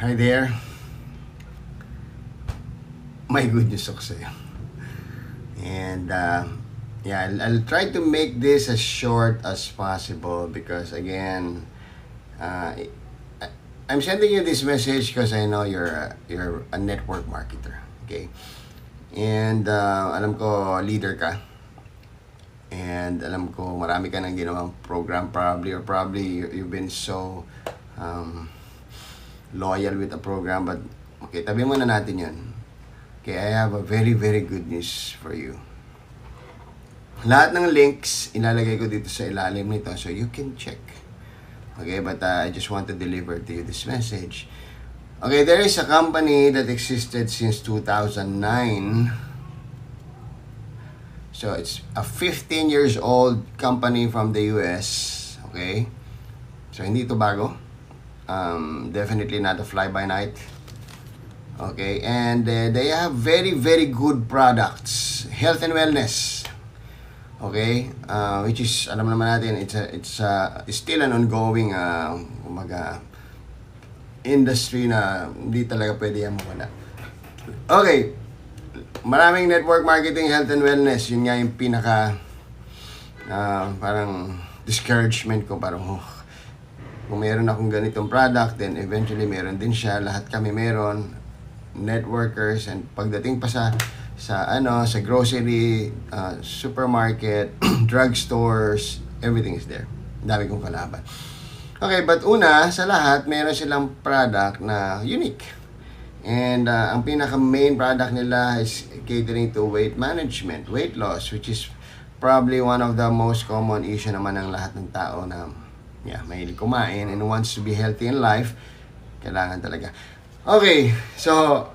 Hi there. May good news ako sa'yo. And, uh, yeah, I'll, I'll try to make this as short as possible because, again, uh, I'm sending you this message because I know you're a, you're a network marketer. Okay? And, uh, alam ko, leader ka. And alam ko, marami ka nang ginawang program probably or probably you- you've been so um, loyal with a program. But, okay, tabi muna natin yun. Okay, I have a very, very good news for you. Lahat ng links, ilalagay ko dito sa ilalim nito so you can check. Okay, but uh, I just want to deliver to you this message. Okay, there is a company that existed since 2009. So it's a 15 years old company from the US. Okay? So hindi ito bago. Um, definitely not a fly-by-night. Okay? And uh, they have very, very good products. Health and wellness. Okay? Uh, which is, alam naman natin, it's, a, it's, a, still an ongoing, uh, umaga, industry na hindi talaga pwede yan mawala. Okay. Maraming network marketing, health and wellness. Yun nga yung pinaka ah, parang discouragement ko. Parang, oh, kung meron akong ganitong product, then eventually meron din siya. Lahat kami meron. Networkers. And pagdating pa sa sa ano sa grocery, ah, supermarket, drugstores, everything is there. Dami kong kalaban. Okay, but una, sa lahat, meron silang product na unique. And uh, ang pinaka main product nila is catering to weight management, weight loss, which is probably one of the most common issue naman ng lahat ng tao na yeah, mahilig kumain and wants to be healthy in life. Kailangan talaga. Okay, so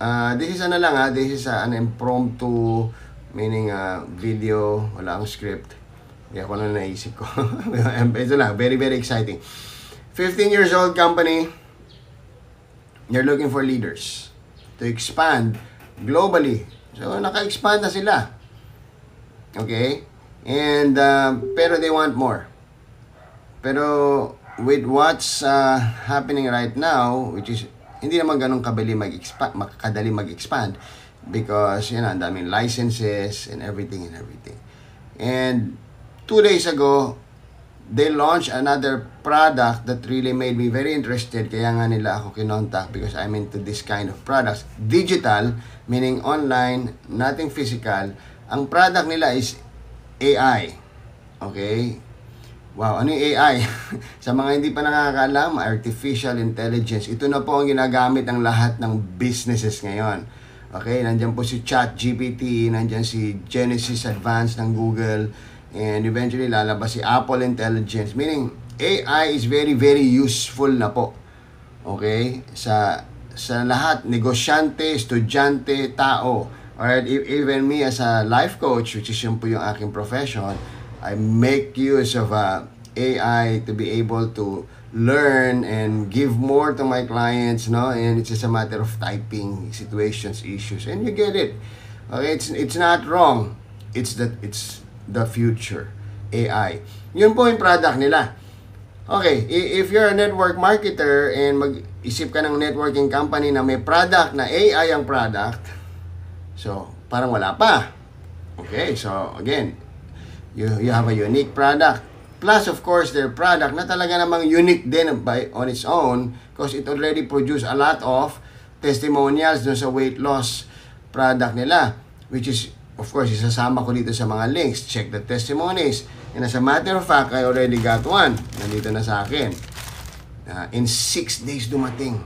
uh, this is ano lang ha, this is uh, an impromptu meaning uh, video, wala akong script. Hindi ako na naisip ko. Ito lang, very very exciting. 15 years old company, they're looking for leaders to expand globally. So, naka-expand na sila. Okay? And, uh, pero they want more. Pero, with what's uh, happening right now, which is, hindi naman ganun kabali mag-expand, makakadali mag-expand because, you know, ang daming licenses and everything and everything. And, two days ago, they launched another product that really made me very interested. Kaya nga nila ako kinontak because I'm into this kind of products. Digital, meaning online, nothing physical. Ang product nila is AI. Okay? Wow, ano yung AI? Sa mga hindi pa nakakaalam, artificial intelligence. Ito na po ang ginagamit ng lahat ng businesses ngayon. Okay, nandiyan po si ChatGPT, nandiyan si Genesis Advanced ng Google, and eventually lalabas si Apple Intelligence. Meaning, AI is very, very useful na po. Okay? Sa sa lahat, negosyante, estudyante, tao. Alright, even me as a life coach, which is yun po yung aking profession, I make use of uh, AI to be able to learn and give more to my clients, no? And it's just a matter of typing situations, issues, and you get it. Okay, it's it's not wrong. It's that it's the future. AI. Yun po yung product nila. Okay, if you're a network marketer and mag-isip ka ng networking company na may product na AI ang product, so parang wala pa. Okay, so again, you, you have a unique product. Plus, of course, their product na talaga namang unique din by, on its own because it already produced a lot of testimonials dun sa weight loss product nila. Which is, of course, isasama ko dito sa mga links. Check the testimonies. And as a matter of fact, I already got one. Nandito na sa akin. Uh, in six days dumating.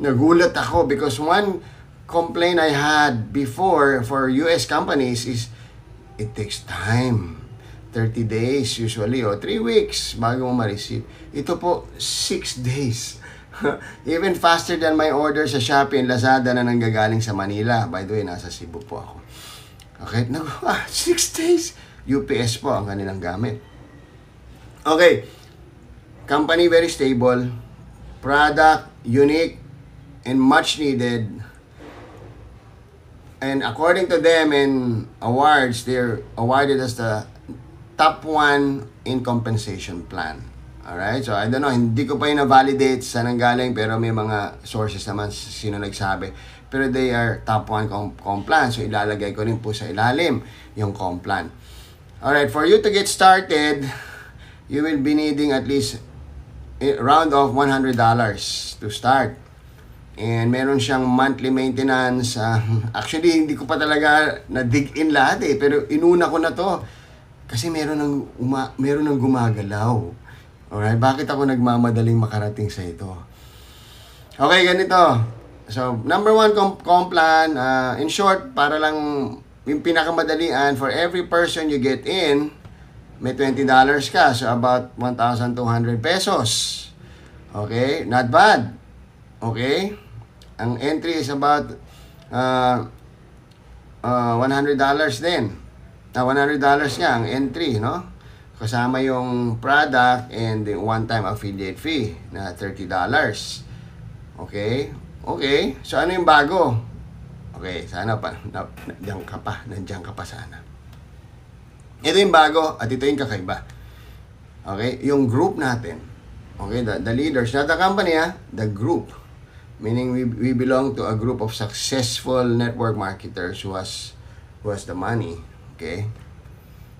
Nagulat ako because one complaint I had before for US companies is it takes time. 30 days usually o 3 weeks bago mo ma-receive. Ito po 6 days. Even faster than my order sa Shopee and Lazada na nanggagaling sa Manila. By the way, nasa Cebu po ako. Okay, nag ah, 6 days. UPS po ang kanilang gamit. Okay. Company very stable. Product unique and much needed. And according to them in awards, they're awarded as the top one in compensation plan. Alright, so I don't know, hindi ko pa yung na-validate sa nanggaling pero may mga sources naman sino nagsabi. Pero they are top 1 com- complan, so ilalagay ko rin po sa ilalim yung complan. Alright, for you to get started, you will be needing at least a round of $100 to start. And meron siyang monthly maintenance. ah, actually, hindi ko pa talaga na-dig in lahat eh. Pero inuna ko na to. Kasi meron ng, uma, meron ng gumagalaw. Alright, bakit ako nagmamadaling makarating sa ito? Okay, ganito. So, number one com, com plan, ah, in short, para lang yung pinakamadalian, for every person you get in, may $20 ka. So, about 1,200 pesos. Okay? Not bad. Okay? Ang entry is about uh, uh, $100 din. Na $100 nga ang entry, no? Kasama yung product and the one-time affiliate fee na $30. Okay? Okay. So, ano yung bago? Okay, sana pa. Na, nandiyan ka pa. Nandiyan ka pa sana. Ito yung bago at ito yung kakaiba. Okay? Yung group natin. Okay? The, the leaders, not the company ha. The group. Meaning we, we belong to a group of successful network marketers who has, who has the money. Okay?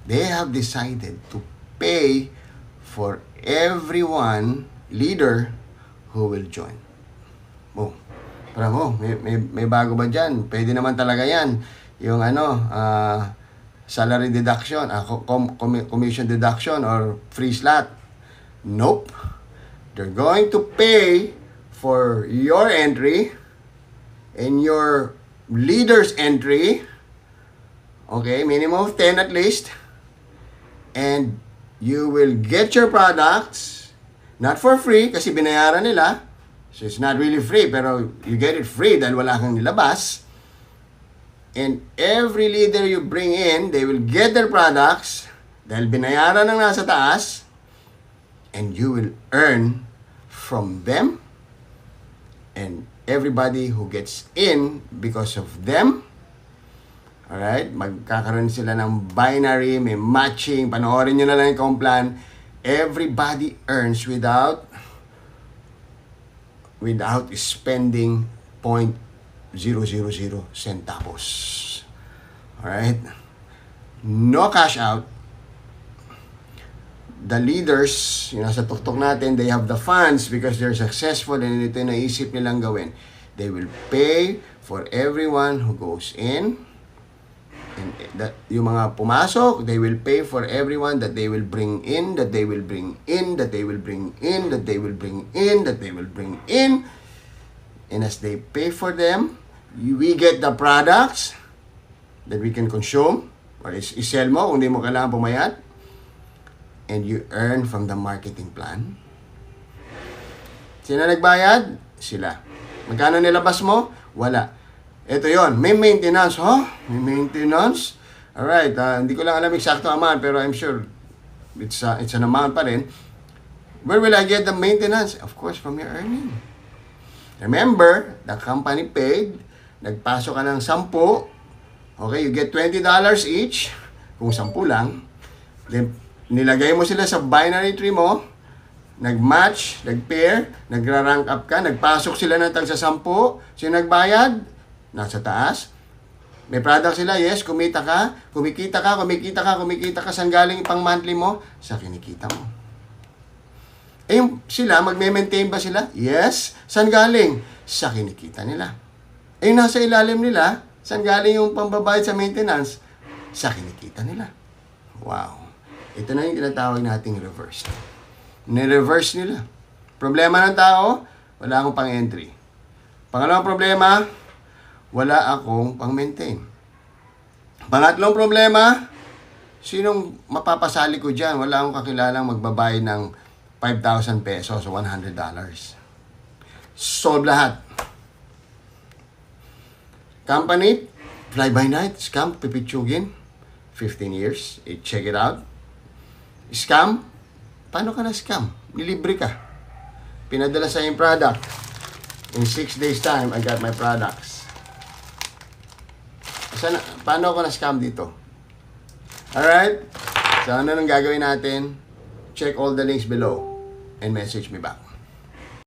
They have decided to pay for everyone leader who will join. Oh, parang oh, may, may, may bago ba dyan? Pwede naman talaga yan. Yung ano, ah, salary deduction, ah, com, com- commission deduction or free slot. Nope. They're going to pay for your entry and your leader's entry. Okay, minimum of 10 at least. And you will get your products not for free kasi binayaran nila. So it's not really free pero you get it free dahil wala kang nilabas. And every leader you bring in, they will get their products dahil binayaran ng nasa taas and you will earn from them and everybody who gets in because of them Alright? Magkakaroon sila ng binary, may matching. Panoorin nyo na lang yung complan. Everybody earns without without spending 0.000 centavos. Alright? No cash out. The leaders, yung nasa tuktok natin, they have the funds because they're successful and ito yung naisip nilang gawin. They will pay for everyone who goes in, And that, yung mga pumasok, they will pay for everyone that they will bring in, that they will bring in, that they will bring in, that they will bring in, that they will bring in. And as they pay for them, we get the products that we can consume or is isell mo kung di mo kailangan pumayat. And you earn from the marketing plan. Sino nagbayad? Sila. Magkano nilabas mo? Wala. Ito yon may maintenance, huh? May maintenance? Alright, ah, hindi ko lang alam exacto amount, pero I'm sure it's, uh, it's an amount pa rin. Where will I get the maintenance? Of course, from your earning. Remember, the company paid, nagpasok ka ng 10, okay, you get $20 each, kung 10 lang, then nilagay mo sila sa binary tree mo, nag-match, nag-pair, nagra-rank up ka, nagpasok sila ng tag sa 10, sino nagbayad? Nasa taas. May product sila, yes, kumita ka, kumikita ka, kumikita ka, kumikita ka, saan galing pang monthly mo? Sa kinikita mo. Eh, sila, magme-maintain ba sila? Yes. Saan galing? Sa kinikita nila. Eh, nasa ilalim nila, saan galing yung pambabayad sa maintenance? Sa kinikita nila. Wow. Ito na yung tinatawag nating reverse. Ni-reverse nila. Problema ng tao, wala akong pang-entry. Pangalawang problema, wala akong pang-maintain. Pangatlong problema, sinong mapapasali ko dyan? Wala akong kakilalang magbabayad ng 5,000 pesos o $100. Solve lahat. Company, fly by night, scam, pipitsugin. 15 years, eh, check it out. Scam, paano ka na scam? Nilibre ka. Pinadala sa yung product. In 6 days time, I got my products. Sana, paano ako na-scam dito? Alright? So, ano nang gagawin natin? Check all the links below. and message me back.